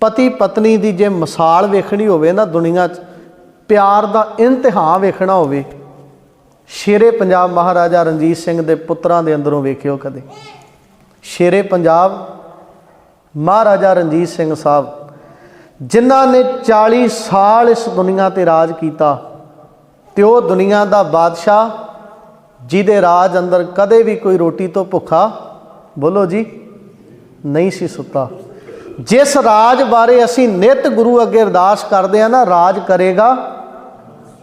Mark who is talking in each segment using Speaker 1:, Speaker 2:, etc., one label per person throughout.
Speaker 1: ਪਤੀ ਪਤਨੀ ਦੀ ਜੇ ਮਿਸਾਲ ਵੇਖਣੀ ਹੋਵੇ ਨਾ ਦੁਨੀਆ 'ਚ, ਪਿਆਰ ਦਾ ਇੰਤਹਾ ਵੇਖਣਾ ਹੋਵੇ, ਸ਼ੇਰੇ ਪੰਜਾਬ ਮਹਾਰਾਜਾ ਰਣਜੀਤ ਸਿੰਘ ਦੇ ਪੁੱਤਰਾਂ ਦੇ ਅੰਦਰੋਂ ਵੇਖਿਓ ਕਦੇ। ਸ਼ੇਰੇ ਪੰਜਾਬ ਮਹਾਰਾਜਾ ਰਣਜੀਤ ਸਿੰਘ ਸਾਹਿਬ, ਜਿਨ੍ਹਾਂ ਨੇ 40 ਸਾਲ ਇਸ ਦੁਨੀਆ ਤੇ ਰਾਜ ਕੀਤਾ, ਤੇ ਉਹ ਦੁਨੀਆ ਦਾ ਬਾਦਸ਼ਾਹ, ਜਿਹਦੇ ਰਾਜ ਅੰਦਰ ਕਦੇ ਵੀ ਕੋਈ ਰੋਟੀ ਤੋਂ ਭੁੱਖਾ, ਬੋਲੋ ਜੀ, ਨਹੀਂ ਸੀ ਸੁੱਤਾ। ਜਿਸ ਰਾਜ ਬਾਰੇ ਅਸੀਂ ਨਿਤ ਗੁਰੂ ਅੱਗੇ ਅਰਦਾਸ ਕਰਦੇ ਆ ਨਾ, ਰਾਜ ਕਰੇਗਾ।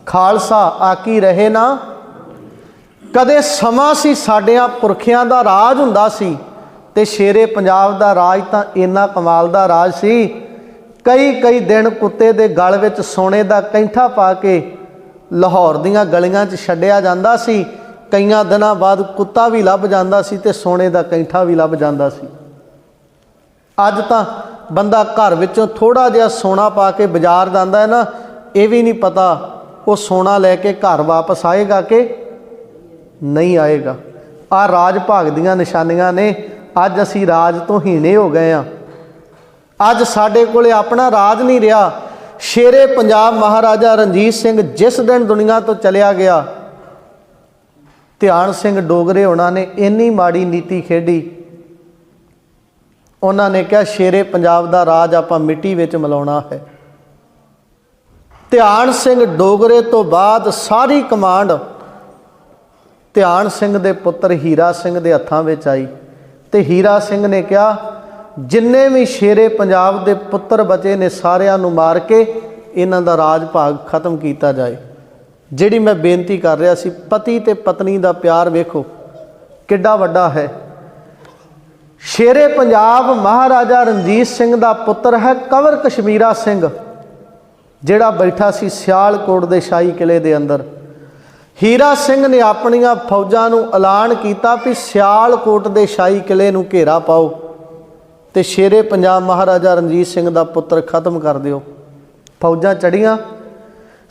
Speaker 1: ਖਾਲਸਾ ਆਕੀ ਰਹੇ ਨਾ। ਕਦੇ ਸਮਾਂ ਸੀ ਸਾਡਿਆਂ ਪੁਰਖਿਆਂ ਦਾ ਰਾਜ ਹੁੰਦਾ ਸੀ ਤੇ ਸ਼ੇਰੇ ਪੰਜਾਬ ਦਾ ਰਾਜ ਤਾਂ ਇੰਨਾ ਕਮਾਲ ਦਾ ਰਾਜ ਸੀ। ਕਈ ਕਈ ਦਿਨ ਕੁੱਤੇ ਦੇ ਗਲ ਵਿੱਚ ਸੋਨੇ ਦਾ ਕੈਂਠਾ ਪਾ ਕੇ ਲਾਹੌਰ ਦੀਆਂ ਗਲੀਆਂ 'ਚ ਛੱਡਿਆ ਜਾਂਦਾ ਸੀ। ਕਈਆਂ ਦਿਨਾਂ ਬਾਅਦ ਕੁੱਤਾ ਵੀ ਲੱਭ ਜਾਂਦਾ ਸੀ ਤੇ ਸੋਨੇ ਦਾ ਕੈਂਠਾ ਵੀ ਲੱਭ ਜਾਂਦਾ ਸੀ। ਅੱਜ ਤਾਂ ਬੰਦਾ ਘਰ ਵਿੱਚੋਂ ਥੋੜਾ ਜਿਹਾ ਸੋਨਾ ਪਾ ਕੇ ਬਾਜ਼ਾਰ ਜਾਂਦਾ ਹੈ ਨਾ, ਇਹ ਵੀ ਨਹੀਂ ਪਤਾ ਉਹ ਸੋਨਾ ਲੈ ਕੇ ਘਰ ਵਾਪਸ ਆਏਗਾ ਕਿ ਨਹੀਂ ਆਏਗਾ। ਆ ਰਾਜ ਭਾਗ ਦੀਆਂ ਨਿਸ਼ਾਨੀਆਂ ਨੇ, ਅੱਜ ਅਸੀਂ ਰਾਜ ਤੋਂ ਹੀਣੇ ਹੋ ਗਏ ਆ ਅੱਜ ਸਾਡੇ ਕੋਲੇ ਆਪਣਾ ਰਾਜ ਨਹੀਂ ਰਿਹਾ। ਸ਼ੇਰੇ ਪੰਜਾਬ ਮਹਾਰਾਜਾ ਰਣਜੀਤ ਸਿੰਘ ਜਿਸ ਦਿਨ ਦੁਨੀਆ ਤੋਂ ਚਲਿਆ ਗਿਆ, ਧਿਆਨ ਸਿੰਘ ਡੋਗਰੇ ਉਹਨਾਂ ਨੇ ਇੰਨੀ ਮਾੜੀ ਨੀਤੀ ਖੇਡੀ। ਉਹਨਾਂ ਨੇ ਕਿਹਾ, ਸ਼ੇਰੇ ਪੰਜਾਬ ਦਾ ਰਾਜ ਆਪਾਂ ਮਿੱਟੀ ਵਿੱਚ ਮਿਲਾਉਣਾ ਹੈ। ਧਿਆਨ ਸਿੰਘ ਡੋਗਰੇ ਤੋਂ ਬਾਅਦ ਸਾਰੀ ਕਮਾਂਡ ਧਿਆਨ ਸਿੰਘ ਦੇ ਪੁੱਤਰ ਹੀਰਾ ਸਿੰਘ ਦੇ ਹੱਥਾਂ ਵਿੱਚ ਆਈ ਤੇ ਹੀਰਾ ਸਿੰਘ ਨੇ ਕਿਹਾ, ਜਿੰਨੇ ਵੀ ਸ਼ੇਰੇ ਪੰਜਾਬ ਦੇ ਪੁੱਤਰ ਬਚੇ ਨੇ ਸਾਰਿਆਂ ਨੂੰ ਮਾਰ ਕੇ ਇਹਨਾਂ ਦਾ ਰਾਜ ਭਾਗ ਖਤਮ ਕੀਤਾ ਜਾਏ। ਜਿਹੜੀ ਮੈਂ ਬੇਨਤੀ ਕਰ ਰਿਹਾ ਸੀ, ਪਤੀ ਤੇ ਪਤਨੀ ਦਾ ਪਿਆਰ ਵੇਖੋ, ਕਿੱਡਾ ਵੱਡਾ ਹੈ। ਸ਼ੇਰੇ ਪੰਜਾਬ ਮਹਾਰਾਜਾ ਰਣਜੀਤ ਸਿੰਘ ਦਾ ਪੁੱਤਰ ਹੈ ਕਵਰ ਕਸ਼ਮੀਰਾ ਸਿੰਘ, ਜਿਹੜਾ ਬੈਠਾ ਸੀ ਸਿਆਲਕੋਟ ਦੇ ਸ਼ਾਹੀ ਕਿਲੇ ਦੇ ਅੰਦਰ। ਹੀਰਾ ਸਿੰਘ ਨੇ ਆਪਣੀਆਂ ਫੌਜਾਂ ਨੂੰ ਐਲਾਨ ਕੀਤਾ ਵੀ ਸਿਆਲਕੋਟ ਦੇ ਸ਼ਾਹੀ ਕਿਲੇ ਨੂੰ ਘੇਰਾ ਪਾਓ ਤੇ ਸ਼ੇਰੇ ਪੰਜਾਬ ਮਹਾਰਾਜਾ ਰਣਜੀਤ ਸਿੰਘ ਦਾ ਪੁੱਤਰ ਖਤਮ ਕਰ ਦਿਓ। ਫੌਜਾਂ ਚੜੀਆਂ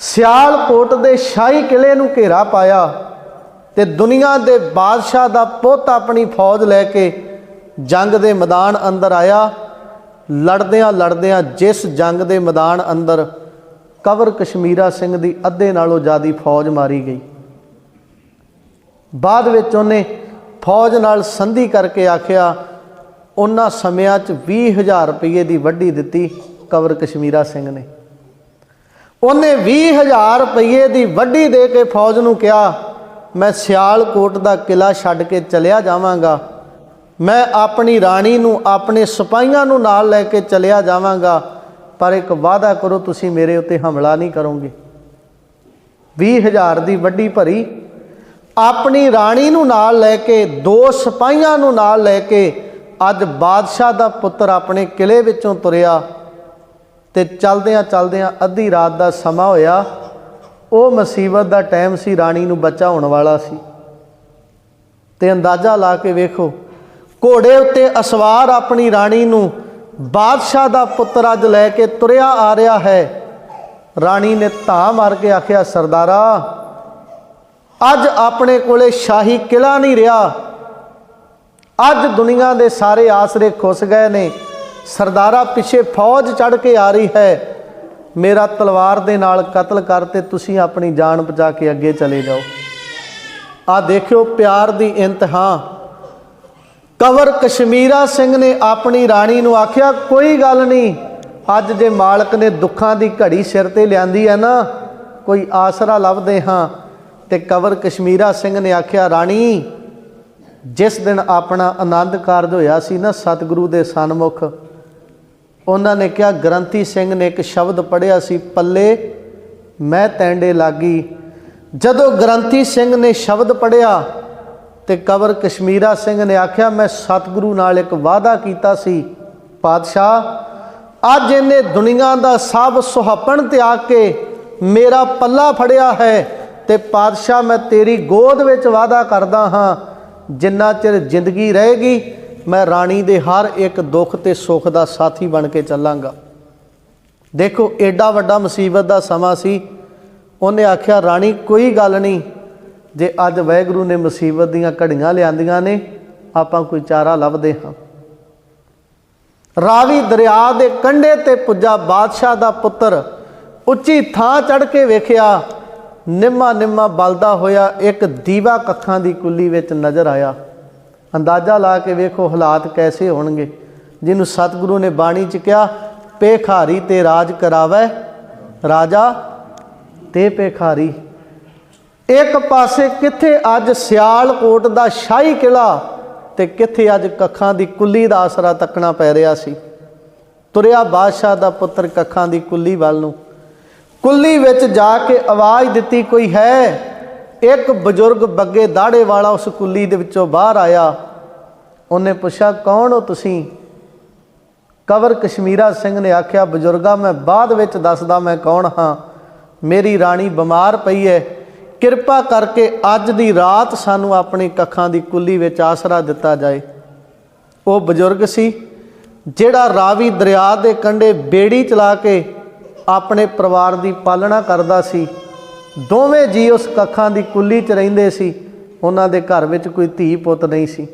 Speaker 1: ਸਿਆਲਕੋਟ ਦੇ ਸ਼ਾਹੀ ਕਿਲੇ ਨੂੰ ਘੇਰਾ ਪਾਇਆ ਤੇ ਦੁਨੀਆ ਦੇ ਬਾਦਸ਼ਾਹ ਦਾ ਪੁੱਤ ਆਪਣੀ ਫੌਜ ਲੈ ਕੇ ਜੰਗ ਦੇ ਮੈਦਾਨ ਅੰਦਰ ਆਇਆ, ਲੜਦਿਆਂ ਲੜਦਿਆਂ ਜਿਸ ਜੰਗ ਦੇ ਮੈਦਾਨ ਅੰਦਰ ਕਵਰ ਕਸ਼ਮੀਰਾ ਸਿੰਘ ਦੀ ਅੱਧੇ ਨਾਲੋਂ ਜ਼ਿਆਦੀ ਫੌਜ ਮਾਰੀ ਗਈ। ਬਾਅਦ ਵਿੱਚ ਉਹਨੇ ਫੌਜ ਨਾਲ ਸੰਧੀ ਕਰਕੇ ਆਖਿਆ, ਉਹਨਾਂ ਸਮਿਆਂ 'ਚ 20000 ਰੁਪਏ ਦੀ ਵੱਢੀ ਦਿੱਤੀ ਕਵਰ ਕਸ਼ਮੀਰਾ ਸਿੰਘ ਨੇ। ਉਹਨੇ 20000 ਰੁਪਏ ਦੀ ਵੱਡੀ ਦੇ ਕੇ ਫੌਜ ਨੂੰ ਕਿਹਾ, ਮੈਂ ਸਿਆਲਕੋਟ ਦਾ ਕਿਲਾ ਛੱਡ ਕੇ ਚਲਿਆ ਜਾਵਾਂਗਾ। ਮੈਂ ਆਪਣੀ ਰਾਣੀ ਨੂੰ, ਆਪਣੇ ਸਿਪਾਹੀਆਂ ਨੂੰ ਨਾਲ ਲੈ ਕੇ ਚਲਿਆ ਜਾਵਾਂਗਾ, ਪਰ ਇੱਕ ਵਾਅਦਾ ਕਰੋ, ਤੁਸੀਂ ਮੇਰੇ ਉੱਤੇ ਹਮਲਾ ਨਹੀਂ ਕਰੋਗੇ। 20000 ਦੀ ਵੱਡੀ ਭਰੀ, ਆਪਣੀ ਰਾਣੀ ਨੂੰ ਨਾਲ ਲੈ ਕੇ, ਦੋ ਸਿਪਾਹੀਆਂ ਨੂੰ ਨਾਲ ਲੈ ਕੇ ਅੱਜ ਬਾਦਸ਼ਾਹ ਦਾ ਪੁੱਤਰ ਆਪਣੇ ਕਿਲੇ ਵਿੱਚੋਂ ਤੁਰਿਆ ਤੇ ਚਲਦਿਆਂ ਚਲਦਿਆਂ ਅੱਧੀ ਰਾਤ ਦਾ ਸਮਾਂ ਹੋਇਆ। ਉਹ ਮੁਸੀਬਤ ਦਾ ਟਾਈਮ ਸੀ, ਰਾਣੀ ਨੂੰ ਬੱਚਾ ਹੋਣ ਵਾਲਾ ਸੀ। ਤੇ ਅੰਦਾਜ਼ਾ ਲਾ ਕੇ ਵੇਖੋ ਘੋੜੇ ਉੱਤੇ ਅਸਵਾਰ ਆਪਣੀ ਰਾਣੀ ਨੂੰ ਬਾਦਸ਼ਾਹ ਦਾ ਪੁੱਤਰ ਅੱਜ ਲੈ ਕੇ ਤੁਰਿਆ ਆ ਰਿਹਾ ਹੈ। ਰਾਣੀ ਨੇ ਧਾ ਮਾਰ ਕੇ ਆਖਿਆ, ਸਰਦਾਰਾ, ਅੱਜ ਆਪਣੇ ਕੋਲੇ ਸ਼ਾਹੀ ਕਿਲਾ ਨਹੀਂ ਰਿਹਾ। ਅੱਜ ਦੁਨੀਆ ਦੇ ਸਾਰੇ ਆਸਰੇ ਖੁੱਸ ਗਏ ਨੇ। ਸਰਦਾਰਾ, ਪਿੱਛੇ ਫੌਜ ਚੜ ਕੇ ਆ ਰਹੀ ਹੈ। ਮੇਰਾ ਤਲਵਾਰ ਦੇ ਨਾਲ ਕਤਲ ਕਰ ਤੇ ਤੁਸੀਂ ਆਪਣੀ ਜਾਨ ਬਚਾ ਕੇ ਅੱਗੇ ਚਲੇ ਜਾਓ। ਆ ਦੇਖਿਓ, ਪਿਆਰ ਦੀ ਇੰਤਹਾ ਕਵਰ ਕਸ਼ਮੀਰਾ ਸਿੰਘ ਨੇ ਆਪਣੀ ਰਾਣੀ ਨੂੰ ਆਖਿਆ, ਕੋਈ ਗੱਲ ਨਹੀਂ, ਅੱਜ ਜੇ ਮਾਲਕ ਨੇ ਦੁੱਖਾਂ ਦੀ ਘੜੀ ਸਿਰ ਤੇ ਲਿਆਂਦੀ ਹੈ ਨਾ, ਕੋਈ ਆਸਰਾ ਲੱਭਦੇ ਹਾਂ। ਤੇ ਕਵਰ ਕਸ਼ਮੀਰਾ ਸਿੰਘ ਨੇ ਆਖਿਆ, ਰਾਣੀ, ਜਿਸ ਦਿਨ ਆਪਣਾ ਆਨੰਦ ਕਾਰਜ ਹੋਇਆ ਸੀ ਨਾ ਸਤਿਗੁਰੂ ਦੇ ਸਨਮੁਖ, ਉਹਨਾਂ ਨੇ ਕਿਹਾ, ਗ੍ਰੰਥੀ ਸਿੰਘ ਨੇ ਇੱਕ ਸ਼ਬਦ ਪੜਿਆ ਸੀ, ਪੱਲੇ, ਮੈਂ ਤੈਂਡੇ ਲਾਗੀ। ਜਦੋਂ ਗ੍ਰੰਥੀ ਸਿੰਘ ਨੇ ਸ਼ਬਦ ਪੜਿਆ ਤੇ ਕਵਰ ਕਸ਼ਮੀਰਾ ਸਿੰਘ ਨੇ ਆਖਿਆ, ਮੈਂ ਸਤਿਗੁਰੂ ਨਾਲ ਇੱਕ ਵਾਅਦਾ ਕੀਤਾ ਸੀ, ਪਾਤਸ਼ਾਹ, ਅੱਜ ਇਹਨੇ ਦੁਨੀਆ ਦਾ ਸਭ ਸੁਹਾਪਣ ਤਿਆਗ ਕੇ ਮੇਰਾ ਪੱਲਾ ਫੜਿਆ ਹੈ ਤੇ ਪਾਤਸ਼ਾਹ, ਮੈਂ ਤੇਰੀ ਗੋਦ ਵਿੱਚ ਵਾਅਦਾ ਕਰਦਾ ਹਾਂ, ਜਿੰਨਾ ਚਿਰ ਜ਼ਿੰਦਗੀ ਰਹੇਗੀ, ਮੈਂ ਰਾਣੀ ਦੇ ਹਰ ਇੱਕ ਦੁੱਖ ਤੇ ਸੁੱਖ ਦਾ ਸਾਥੀ ਬਣ ਕੇ ਚੱਲਾਂਗਾ। ਦੇਖੋ ਐਡਾ ਵੱਡਾ ਮੁਸੀਬਤ ਦਾ ਸਮਾਂ ਸੀ। ਉਹਨੇ ਆਖਿਆ, ਰਾਣੀ, ਕੋਈ ਗੱਲ ਨਹੀਂ ਜੇ ਅੱਜ ਵਾਹਿਗੁਰੂ ਨੇ ਮੁਸੀਬਤ ਦੀਆਂ ਘੜੀਆਂ ਲਿਆਂਦੀਆਂ ਨੇ, ਆਪਾਂ ਕੋਈ ਚਾਰਾ ਲੱਭਦੇ ਹਾਂ। ਰਾਵੀ ਦਰਿਆ ਦੇ ਕੰਢੇ ਤੇ ਪੁੱਜਾ ਬਾਦਸ਼ਾਹ ਦਾ ਪੁੱਤਰ ਉੱਚੀ ਥਾਂ ਚੜ ਕੇ ਵੇਖਿਆ, ਨਿੰਮਾ ਨਿੰਮਾ ਬਲਦਾ ਹੋਇਆ ਇੱਕ ਦੀਵਾ ਕੱਖਾਂ ਦੀ ਕੁੱਲੀ ਵਿੱਚ ਨਜ਼ਰ ਆਇਆ। ਅੰਦਾਜ਼ਾ ਲਾ ਕੇ ਵੇਖੋ ਹਾਲਾਤ ਕੈਸੇ ਹੋਣਗੇ। ਜਿਹਨੂੰ ਸਤਿਗੁਰੂ ਨੇ ਬਾਣੀ ਚ ਕਿਹਾ, ਪੇਖਾਰੀ ਤੇ ਰਾਜ ਕਰਾਵੈ, ਰਾਜਾ ਤੇ ਪੇਖਾਰੀ। ਇੱਕ ਪਾਸੇ ਕਿੱਥੇ ਅੱਜ ਸਿਆਲਕੋਟ ਦਾ ਸ਼ਾਹੀ ਕਿਲਾ ਤੇ ਕਿੱਥੇ ਅੱਜ ਕੱਖਾਂ ਦੀ ਕੁੱਲੀ ਦਾ ਆਸਰਾ ਤੱਕਣਾ ਪੈ ਰਿਹਾ ਸੀ। ਤੁਰਿਆ ਬਾਦਸ਼ਾਹ ਦਾ ਪੁੱਤਰ ਕੱਖਾਂ ਦੀ ਕੁੱਲੀ ਵੱਲ ਨੂੰ। ਕੁੱਲੀ ਵਿੱਚ ਜਾ ਕੇ ਆਵਾਜ਼ ਦਿੱਤੀ, ਕੋਈ ਹੈ? ਇੱਕ ਬਜ਼ੁਰਗ ਬੱਗੇ ਦਾੜੇ ਵਾਲਾ ਉਸ ਕੁੱਲੀ ਦੇ ਵਿੱਚੋਂ ਬਾਹਰ ਆਇਆ। ਉਹਨੇ ਪੁੱਛਿਆ, ਕੌਣ ਹੋ ਤੁਸੀਂ? ਕਵਰ ਕਸ਼ਮੀਰਾ ਸਿੰਘ ਨੇ ਆਖਿਆ, ਬਜ਼ੁਰਗਾ, ਮੈਂ ਬਾਅਦ ਵਿੱਚ ਦੱਸਦਾ ਮੈਂ ਕੌਣ ਹਾਂ। ਮੇਰੀ ਰਾਣੀ ਬਿਮਾਰ ਪਈ ਹੈ। ਕਿਰਪਾ ਕਰਕੇ ਅੱਜ ਦੀ ਰਾਤ ਸਾਨੂੰ ਆਪਣੀ ਕੱਖਾਂ ਦੀ ਕੁੱਲੀ ਵਿੱਚ ਆਸਰਾ ਦਿੱਤਾ ਜਾਏ। ਉਹ ਬਜ਼ੁਰਗ ਸੀ, ਜਿਹੜਾ ਰਾਵੀ ਦਰਿਆ ਦੇ ਕੰਢੇ ਬੇੜੀ ਚਲਾ ਕੇ ਆਪਣੇ ਪਰਿਵਾਰ ਦੀ ਪਾਲਣਾ ਕਰਦਾ ਸੀ। ਦੋਵੇਂ ਜੀ ਉਸ ਕੱਖਾਂ ਦੀ ਕੁੱਲੀ 'ਚ ਰਹਿੰਦੇ ਸੀ, ਉਹਨਾਂ ਦੇ ਘਰ ਵਿੱਚ ਕੋਈ ਧੀ ਪੁੱਤ ਨਹੀਂ ਸੀ।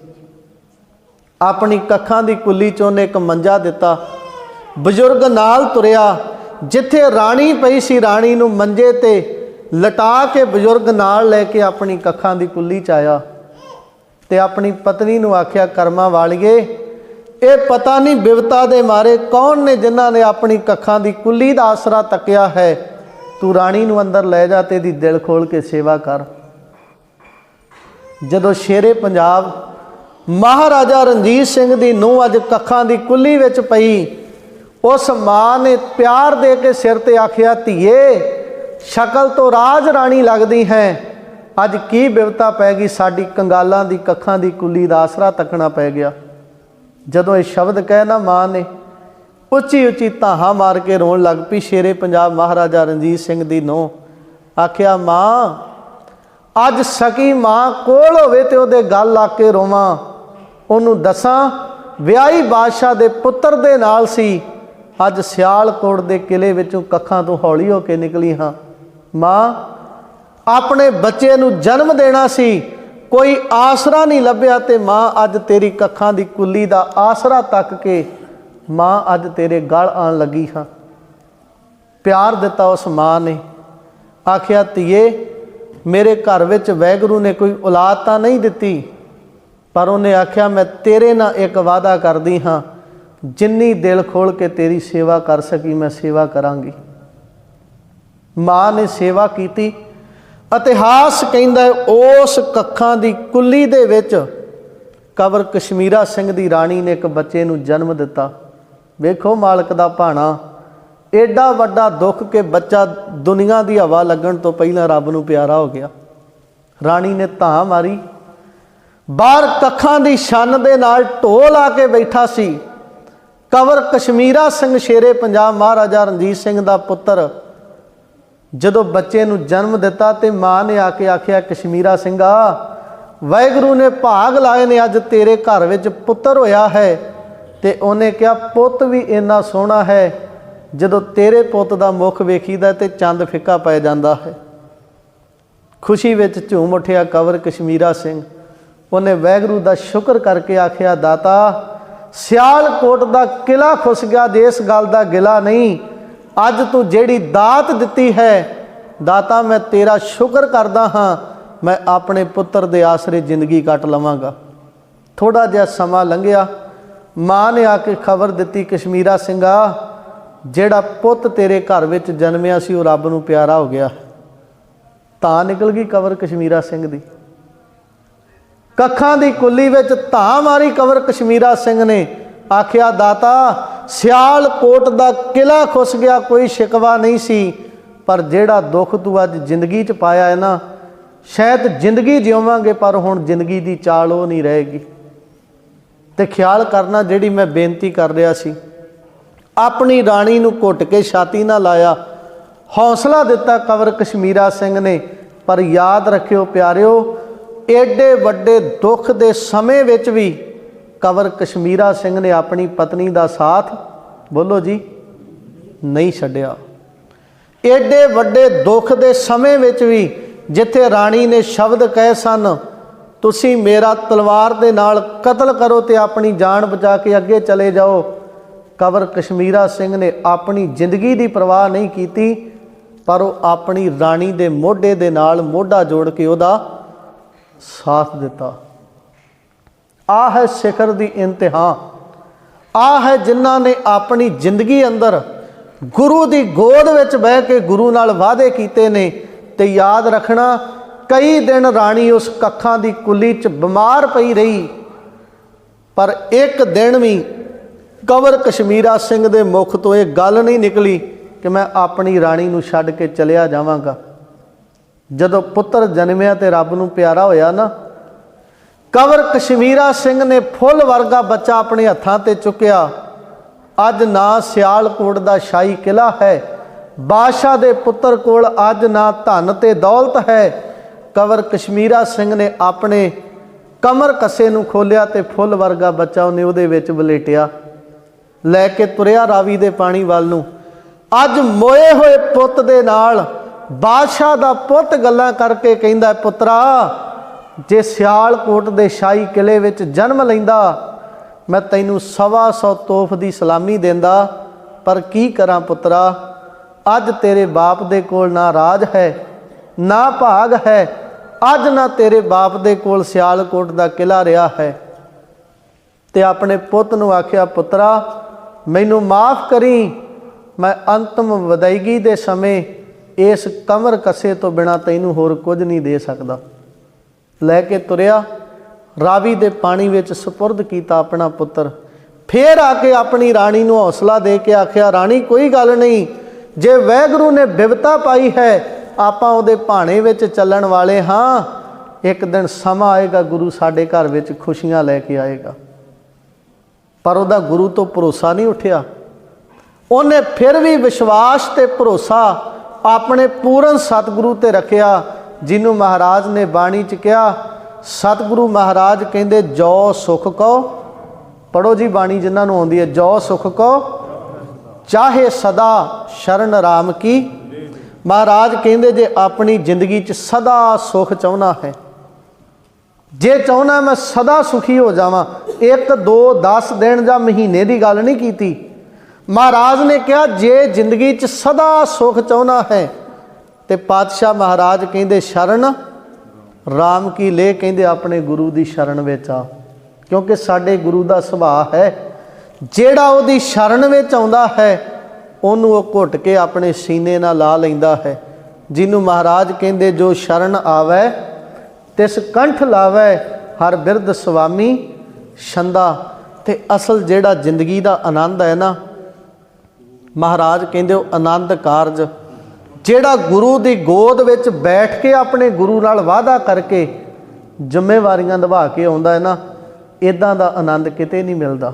Speaker 1: ਆਪਣੀ ਕੱਖਾਂ ਦੀ ਕੁੱਲੀ 'ਚ ਉਹਨੇ ਇੱਕ ਮੰਜਾ ਦਿੱਤਾ। ਬਜ਼ੁਰਗ ਨਾਲ ਤੁਰਿਆ, ਜਿੱਥੇ ਰਾਣੀ ਪਈ ਸੀ, ਰਾਣੀ ਨੂੰ ਮੰਜੇ ਤੇ ਲਟਾ ਕੇ ਬਜ਼ੁਰਗ ਨਾਲ ਲੈ ਕੇ ਆਪਣੀ ਕੱਖਾਂ ਦੀ ਕੁੱਲੀ 'ਚ ਆਇਆ ਤੇ ਆਪਣੀ ਪਤਨੀ ਨੂੰ ਆਖਿਆ, ਕਰਮਾਂ ਵਾਲੀਏ, ਇਹ ਪਤਾ ਨਹੀਂ ਬਿਵਤਾ ਦੇ ਮਾਰੇ ਕੌਣ ਨੇ ਜਿਨ੍ਹਾਂ ਨੇ ਆਪਣੀ ਕੱਖਾਂ ਦੀ ਕੁੱਲੀ ਦਾ ਆਸਰਾ ਤੱਕਿਆ ਹੈ। ਤੂੰ ਰਾਣੀ ਨੂੰ ਅੰਦਰ ਲੈ ਜਾ ਤੇ ਦੀ ਦਿਲ ਖੋਲ ਕੇ ਸੇਵਾ ਕਰ। ਜਦੋਂ ਸ਼ੇਰੇ ਪੰਜਾਬ ਮਹਾਰਾਜਾ ਰਣਜੀਤ ਸਿੰਘ ਦੀ ਨੂੰਹ ਅੱਜ ਕੱਖਾਂ ਦੀ ਕੁੱਲੀ ਵਿੱਚ ਪਈ, ਉਸ ਮਾਂ ਨੇ ਪਿਆਰ ਦੇ ਕੇ ਸਿਰ ਤੇ ਆਖਿਆ, ਧੀਏ ਸ਼ਕਲ ਤੋਂ ਰਾਜ ਰਾਣੀ ਲੱਗਦੀ ਹੈ। ਅੱਜ ਕੀ ਬਿਵਤਾ ਪੈ ਗਈ? ਸਾਡੀ ਕੰਗਾਲਾਂ ਦੀ ਕੱਖਾਂ ਦੀ ਕੁੱਲੀ ਦਾ ਆਸਰਾ ਤੱਕਣਾ ਪੈ ਗਿਆ। ਜਦੋਂ ਇਹ ਸ਼ਬਦ ਕਹੇ ਨਾ ਮਾਂ ਨੇ, ਉੱਚੀ ਉੱਚੀ ਧਾਹਾਂ ਮਾਰ ਕੇ ਰੋਣ ਲੱਗ ਪਈ ਸ਼ੇਰੇ ਪੰਜਾਬ ਮਹਾਰਾਜਾ ਰਣਜੀਤ ਸਿੰਘ ਦੀ ਨੂੰਹ। ਆਖਿਆ, ਮਾਂ, ਅੱਜ ਸਕੀ ਮਾਂ ਕੋਲ ਹੋਵੇ ਤੇ ਉਹਦੇ ਗੱਲ ਆ ਕੇ ਰੋਵਾਂ। ਉਹਨੂੰ ਦੱਸਾਂ, ਵਿਆਹੀ ਬਾਦਸ਼ਾਹ ਦੇ ਪੁੱਤਰ ਦੇ ਨਾਲ ਸੀ। ਅੱਜ ਸਿਆਲਕੋਟ ਦੇ ਕਿਲੇ ਵਿੱਚੋਂ ਕੱਖਾਂ ਤੋਂ ਹੌਲੀ ਹੋ ਕੇ ਨਿਕਲੀ ਹਾਂ। ਮਾਂ, ਆਪਣੇ ਬੱਚੇ ਨੂੰ ਜਨਮ ਦੇਣਾ ਸੀ, ਕੋਈ ਆਸਰਾ ਨਹੀਂ ਲੱਭਿਆ ਤੇ ਮਾਂ ਅੱਜ ਤੇਰੀ ਕੱਖਾਂ ਦੀ ਕੁੱਲੀ ਦਾ ਆਸਰਾ ਤੱਕ ਕੇ ਮਾਂ ਅੱਜ ਤੇਰੇ ਗਲ ਆਣ ਲੱਗੀ ਹਾਂ। ਪਿਆਰ ਦਿੱਤਾ ਉਸ ਮਾਂ ਨੇ। ਆਖਿਆ, ਧੀਏ, ਮੇਰੇ ਘਰ ਵਿੱਚ ਵੈਗਰੂ ਨੇ ਕੋਈ ਔਲਾਦ ਤਾਂ ਨਹੀਂ ਦਿੱਤੀ, ਪਰ ਉਹਨੇ ਆਖਿਆ, ਮੈਂ ਤੇਰੇ ਨਾਲ ਇੱਕ ਵਾਅਦਾ ਕਰਦੀ ਹਾਂ, ਜਿੰਨੀ ਦਿਲ ਖੋਲ ਕੇ ਤੇਰੀ ਸੇਵਾ ਕਰ ਸਕੀ, ਮੈਂ ਸੇਵਾ ਕਰਾਂਗੀ। ਮਾਂ ਨੇ ਸੇਵਾ ਕੀਤੀ। ਇਤਿਹਾਸ ਕਹਿੰਦਾ ਉਸ ਕੱਖਾਂ ਦੀ ਕੁੱਲੀ ਦੇ ਵਿੱਚ ਕਬਰ ਕਸ਼ਮੀਰਾ ਸਿੰਘ ਦੀ ਰਾਣੀ ਨੇ ਇੱਕ ਬੱਚੇ ਨੂੰ ਜਨਮ ਦਿੱਤਾ। ਵੇਖੋ ਮਾਲਕ ਦਾ ਭਾਣਾ। ਏਡਾ ਵੱਡਾ ਦੁੱਖ ਕਿ ਬੱਚਾ ਦੁਨੀਆ ਦੀ ਹਵਾ ਲੱਗਣ ਤੋਂ ਪਹਿਲਾਂ ਰੱਬ ਨੂੰ ਪਿਆਰਾ ਹੋ ਗਿਆ। ਰਾਣੀ ਨੇ ਧਾਂ ਮਾਰੀ। ਬਾਹਰ ਕੱਖਾਂ ਦੀ ਛੰਨ ਦੇ ਨਾਲ ਢੋਲ ਆ ਕੇ ਬੈਠਾ ਸੀ। ਕਵਰ ਕਸ਼ਮੀਰਾ ਸਿੰਘ ਸ਼ੇਰੇ ਪੰਜਾਬ ਮਹਾਰਾਜਾ ਰਣਜੀਤ ਸਿੰਘ ਦਾ ਪੁੱਤਰ ਜਦੋਂ ਬੱਚੇ ਨੂੰ ਜਨਮ ਦਿੱਤਾ ਤੇ ਮਾਂ ਨੇ ਆ ਕੇ ਆਖਿਆ, ਕਸ਼ਮੀਰਾ ਸਿੰਘਾ, ਵਾਹਿਗੁਰੂ ਨੇ ਭਾਗ ਲਾਏ ਨੇ, ਅੱਜ ਤੇਰੇ ਘਰ ਵਿੱਚ ਪੁੱਤਰ ਹੋਇਆ ਹੈ। ਤੇ ਉਹਨੇ ਕਿਹਾ, ਪੁੱਤ ਵੀ ਇੰਨਾ ਸੋਹਣਾ ਹੈ, ਜਦੋਂ ਤੇਰੇ ਪੁੱਤ ਦਾ ਮੁਖ ਵੇਖੀਦਾ ਤੇ ਚੰਦ ਫਿੱਕਾ ਪੈ ਜਾਂਦਾ ਹੈ। ਖੁਸ਼ੀ ਵਿੱਚ ਝੂਮ ਉੱਠਿਆ ਕਵਰ ਕਸ਼ਮੀਰਾ ਸਿੰਘ। ਉਹਨੇ ਵੈਗਰੂ ਦਾ ਸ਼ੁਕਰ ਕਰਕੇ ਆਖਿਆ, ਦਾਤਾ, ਸਿਆਲਕੋਟ ਦਾ ਕਿਲਾ ਖੁੱਸ ਗਿਆ, ਜੇ ਇਸ ਗੱਲ ਦਾ ਗਿਲਾ ਨਹੀਂ ਅੱਜ ਤੂੰ ਜਿਹੜੀ ਦਾਤ ਦਿੱਤੀ ਹੈ, ਦਾਤਾ ਮੈਂ ਤੇਰਾ ਸ਼ੁਕਰ ਕਰਦਾ ਹਾਂ, ਮੈਂ ਆਪਣੇ ਪੁੱਤਰ ਦੇ ਆਸਰੇ ਜ਼ਿੰਦਗੀ ਕੱਟ ਲਵਾਂਗਾ। ਥੋੜਾ ਜਿਹਾ ਸਮਾਂ ਲੰਘਿਆ, ਮਾਂ ਨੇ ਆ ਕੇ ਖਬਰ ਦਿੱਤੀ, ਕਸ਼ਮੀਰਾ ਸਿੰਘਾ, ਜਿਹੜਾ ਪੁੱਤ ਤੇਰੇ ਘਰ ਵਿੱਚ ਜਨਮਿਆ ਸੀ, ਉਹ ਰੱਬ ਨੂੰ ਪਿਆਰਾ ਹੋ ਗਿਆ। ਤਾਂ ਨਿਕਲ ਗਈ ਕਬਰ ਕਸ਼ਮੀਰਾ ਸਿੰਘ ਦੀ। ਕੱਖਾਂ ਦੀ ਕੁੱਲੀ ਵਿੱਚ ਧਾ ਮਾਰੀ ਕਬਰ ਕਸ਼ਮੀਰਾ ਸਿੰਘ ਨੇ, ਆਖਿਆ, ਦਾਤਾ ਸਿਆਲਕੋਟ ਦਾ ਕਿਲਾ ਖੁੱਸ ਗਿਆ, ਕੋਈ ਸ਼ਿਕਵਾ ਨਹੀਂ ਸੀ। ਪਰ ਜਿਹੜਾ ਦੁੱਖ ਤੂੰ ਅੱਜ ਜ਼ਿੰਦਗੀ 'ਚ ਪਾਇਆ ਹੈ ਨਾ, ਸ਼ਾਇਦ ਜ਼ਿੰਦਗੀ ਜਿਉਵਾਂਗੇ, ਪਰ ਹੁਣ ਜ਼ਿੰਦਗੀ ਦੀ ਚਾਲ ਉਹ ਨਹੀਂ ਰਹੇਗੀ। ਤੇ ਖਿਆਲ ਕਰਨਾ, ਜਿਹੜੀ ਮੈਂ ਬੇਨਤੀ ਕਰ ਰਿਹਾ ਸੀ, ਆਪਣੀ ਰਾਣੀ ਨੂੰ ਘੁੱਟ ਕੇ ਛਾਤੀ ਨਾਲ ਲਾਇਆ। ਹੌਸਲਾ ਦਿੱਤਾ ਕਵਰ ਕਸ਼ਮੀਰਾ ਸਿੰਘ ਨੇ, ਪਰ ਯਾਦ ਰੱਖਿਓ ਪਿਆਰਿਓ, ਏਡੇ ਵੱਡੇ ਦੁੱਖ ਦੇ ਸਮੇਂ ਵਿੱਚ ਵੀ ਕਵਰ ਕਸ਼ਮੀਰਾ ਸਿੰਘ ਨੇ ਆਪਣੀ ਪਤਨੀ ਦਾ ਸਾਥ ਬੋਲੋ ਜੀ, ਨਹੀਂ ਛੱਡਿਆ। ਏਡੇ ਵੱਡੇ ਦੁੱਖ ਦੇ ਸਮੇਂ ਵਿੱਚ ਵੀ ਜਿੱਥੇ ਰਾਣੀ ਨੇ ਸ਼ਬਦ ਕਹੇ ਸਨ, ਤੁਸੀਂ ਮੇਰਾ ਤਲਵਾਰ ਦੇ ਨਾਲ ਕਤਲ ਕਰੋ ਤੇ ਆਪਣੀ ਜਾਨ ਬਚਾ ਕੇ ਅੱਗੇ ਚਲੇ ਜਾਓ, ਕਵਰ ਕਸ਼ਮੀਰਾ ਸਿੰਘ ਨੇ ਆਪਣੀ ਜ਼ਿੰਦਗੀ ਦੀ ਪਰਵਾਹ ਨਹੀਂ ਕੀਤੀ, ਪਰ ਉਹ ਆਪਣੀ ਰਾਣੀ ਦੇ ਮੋਢੇ ਦੇ ਨਾਲ ਮੋਢਾ ਜੋੜ ਕੇ ਉਹਦਾ ਸਾਥ ਦਿੱਤਾ। ਆ ਹੈ ਸਿਖਰ ਦੀ ਇੰਤਹਾ। ਆ ਹੈ ਜਿਨ੍ਹਾਂ ਨੇ ਆਪਣੀ ਜ਼ਿੰਦਗੀ ਅੰਦਰ ਗੁਰੂ ਦੀ ਗੋਦ ਵਿੱਚ ਬਹਿ ਕੇ ਗੁਰੂ ਨਾਲ ਵਾਅਦੇ ਕੀਤੇ ਨੇ ਤੇ ਯਾਦ ਰੱਖਣਾ, ਕਈ ਦਿਨ ਰਾਣੀ ਉਸ ਕੱਖਾਂ ਦੀ ਕੁੱਲੀ 'ਚ ਬਿਮਾਰ ਪਈ ਰਹੀ। ਪਰ ਇੱਕ ਦਿਨ ਵੀ ਕਵਰ ਕਸ਼ਮੀਰਾ ਸਿੰਘ ਦੇ ਮੁਖ ਤੋਂ ਇਹ ਗੱਲ ਨਹੀਂ ਨਿਕਲੀ ਕਿ ਮੈਂ ਆਪਣੀ ਰਾਣੀ ਨੂੰ ਛੱਡ ਕੇ ਚਲਿਆ ਜਾਵਾਂਗਾ। ਜਦੋਂ ਪੁੱਤਰ ਜਨਮਿਆ ਤੇ ਰੱਬ ਨੂੰ ਪਿਆਰਾ ਹੋਇਆ ਨਾ ਕਵਰ ਕਸ਼ਮੀਰਾ ਸਿੰਘ ਨੇ ਫੁੱਲ ਵਰਗਾ ਬੱਚਾ ਆਪਣੇ ਹੱਥਾਂ ਤੇ ਚੁੱਕਿਆ। ਅੱਜ ਨਾ ਸਿਆਲਕੋਟ ਦਾ ਸ਼ਾਹੀ ਕਿਲਾ ਹੈ, ਬਾਦਸ਼ਾਹ ਦੇ ਪੁੱਤਰ ਕੋਲ ਅੱਜ ਨਾ ਧਨ ਤੇ ਦੌਲਤ ਹੈ। ਕਵਰ ਕਸ਼ਮੀਰਾ ਸਿੰਘ ਨੇ ਆਪਣੇ ਕਮਰ ਕੱਸੇ ਨੂੰ ਖੋਲਿਆ ਤੇ ਫੁੱਲ ਵਰਗਾ ਬੱਚਾ ਉਹਨੇ ਉਹਦੇ ਵਿੱਚ ਵਲੇਟਿਆ। ਲੈ ਕੇ ਤੁਰਿਆ ਰਾਵੀ ਦੇ ਪਾਣੀ ਵੱਲ ਨੂੰ। ਅੱਜ ਮੋਏ ਹੋਏ ਪੁੱਤ ਦੇ ਨਾਲ ਬਾਦਸ਼ਾਹ ਦਾ ਪੁੱਤ ਗੱਲਾਂ ਕਰਕੇ ਕਹਿੰਦਾ, ਪੁੱਤਰਾ ਜੇ ਸਿਆਲਕੋਟ ਦੇ ਸ਼ਾਹੀ ਕਿਲੇ ਵਿੱਚ ਜਨਮ ਲੈਂਦਾ, ਮੈਂ ਤੈਨੂੰ ਸਵਾ ਸੌ ਤੋਫ ਦੀ ਸਲਾਮੀ ਦਿੰਦਾ। ਪਰ ਕੀ ਕਰਾਂ ਪੁੱਤਰਾ, ਅੱਜ ਤੇਰੇ ਬਾਪ ਦੇ ਕੋਲ ਨਾ ਰਾਜ ਹੈ, ਨਾ ਭਾਗ ਹੈ, ਅੱਜ ਨਾ ਤੇਰੇ ਬਾਪ ਦੇ ਕੋਲ ਸਿਆਲਕੋਟ ਦਾ ਕਿਲਾ ਰਿਹਾ ਹੈ। ਤੇ ਆਪਣੇ ਪੁੱਤ ਨੂੰ ਆਖਿਆ, ਪੁੱਤਰਾ, ਮੈਨੂੰ ਮਾਫ ਕਰੀ, ਮੈਂ ਅੰਤਮ ਵਿਦਾਇਗੀ ਦੇ ਸਮੇਂ ਇਸ ਕਮਰ ਕਸੇ ਤੋਂ ਬਿਨਾ ਤੈਨੂੰ ਹੋਰ ਕੁਝ ਨਹੀਂ ਦੇ ਸਕਦਾ। ਲੈ ਕੇ ਤੁਰਿਆ, ਰਾਵੀ ਦੇ ਪਾਣੀ ਵਿੱਚ ਸਪੁਰਦ ਕੀਤਾ ਆਪਣਾ ਪੁੱਤਰ। ਫੇਰ ਆ ਕੇ ਆਪਣੀ ਰਾਣੀ ਨੂੰ ਹੌਸਲਾ ਦੇ ਕੇ ਆਖਿਆ, ਰਾਣੀ, ਕੋਈ ਗੱਲ ਨਹੀਂ। ਜੇ ਵੈਗਰੂ ਨੇ ਬਿਵਤਾ ਪਾਈ ਹੈ, ਆਪਾਂ ਉਹਦੇ ਭਾਣੇ ਵਿੱਚ ਚੱਲਣ ਵਾਲੇ ਹਾਂ। ਇੱਕ ਦਿਨ ਸਮਾਂ ਆਏਗਾ, ਗੁਰੂ ਸਾਡੇ ਘਰ ਵਿੱਚ ਖੁਸ਼ੀਆਂ ਲੈ ਕੇ ਆਏਗਾ। ਪਰ ਉਹਦਾ ਗੁਰੂ ਤੋਂ ਭਰੋਸਾ ਨਹੀਂ ਉੱਠਿਆ। ਉਹਨੇ ਫਿਰ ਵੀ ਵਿਸ਼ਵਾਸ ਤੇ ਭਰੋਸਾ ਆਪਣੇ ਪੂਰਨ ਸਤਿਗੁਰੂ ਤੇ ਰੱਖਿਆ। ਜਿਹਨੂੰ ਮਹਾਰਾਜ ਨੇ ਬਾਣੀ ਚ ਕਿਹਾ, ਸਤਿਗੁਰੂ ਮਹਾਰਾਜ ਕਹਿੰਦੇ, ਜੋ ਸੁਖ ਕੋ ਪੜੋ ਜੀ ਬਾਣੀ ਜਿਨ੍ਹਾਂ ਨੂੰ ਆਉਂਦੀ ਹੈ, ਜੋ ਸੁਖ ਕੋ ਚਾਹੇ ਸਦਾ ਸ਼ਰਨ ਰਾਮ ਕੀ। ਮਹਾਰਾਜ ਕਹਿੰਦੇ, ਜੇ ਆਪਣੀ ਜ਼ਿੰਦਗੀ 'ਚ ਸਦਾ ਸੁਖ ਚਾਹਣਾ ਹੈ, ਜੇ ਚਾਹਣਾ ਮੈਂ ਸਦਾ ਸੁਖੀ ਹੋ ਜਾਵਾਂ 1 2 10 ਦਿਨ ਜਾਂ ਮਹੀਨੇ ਦੀ ਗੱਲ ਨਹੀਂ ਕੀਤੀ। ਮਹਾਰਾਜ ਨੇ ਕਿਹਾ, ਜੇ ਜ਼ਿੰਦਗੀ 'ਚ ਸਦਾ ਸੁਖ ਚਾਹਣਾ ਹੈ ਤੇ ਪਾਤਸ਼ਾਹ ਮਹਾਰਾਜ ਕਹਿੰਦੇ, ਸ਼ਰਨ RAM ਕੀ ਲੈ ਕਹਿੰਦੇ, ਆਪਣੇ ਗੁਰੂ ਦੀ ਸ਼ਰਨ ਵਿੱਚ ਆ। ਕਿਉਂਕਿ ਸਾਡੇ ਗੁਰੂ ਦਾ ਸੁਭਾਅ ਹੈ, ਜਿਹੜਾ ਉਹਦੀ ਸ਼ਰਨ ਵਿੱਚ ਆਉਂਦਾ ਹੈ, ਉਹਨੂੰ ਉਹ ਘੁੱਟ ਕੇ ਆਪਣੇ ਸੀਨੇ ਨਾਲ ਲਾ ਲੈਂਦਾ ਹੈ। ਜਿਹਨੂੰ ਮਹਾਰਾਜ ਕਹਿੰਦੇ, ਜੋ ਸ਼ਰਨ ਆਵੇ, ਤਿਸ ਕੰਠ ਲਾਵੇ, ਹਰ ਬਿਰਧ ਸੁਆਮੀ ਛੰਦਾ। ਤੇ ਅਸਲ ਜਿਹੜਾ ਜ਼ਿੰਦਗੀ ਦਾ ਆਨੰਦ ਹੈ ਨਾ, ਮਹਾਰਾਜ ਕਹਿੰਦੇ, ਉਹ ਆਨੰਦ ਕਾਰਜ ਜਿਹੜਾ ਗੁਰੂ ਦੀ ਗੋਦ ਵਿੱਚ ਬੈਠ ਕੇ ਆਪਣੇ ਗੁਰੂ ਨਾਲ ਵਾਅਦਾ ਕਰਕੇ ਜ਼ਿੰਮੇਵਾਰੀਆਂ ਨਿਭਾ ਕੇ ਆਉਂਦਾ ਹੈ ਨਾ ਇਦਾਂ ਦਾ ਆਨੰਦ ਕਿਤੇ ਨਹੀਂ ਮਿਲਦਾ।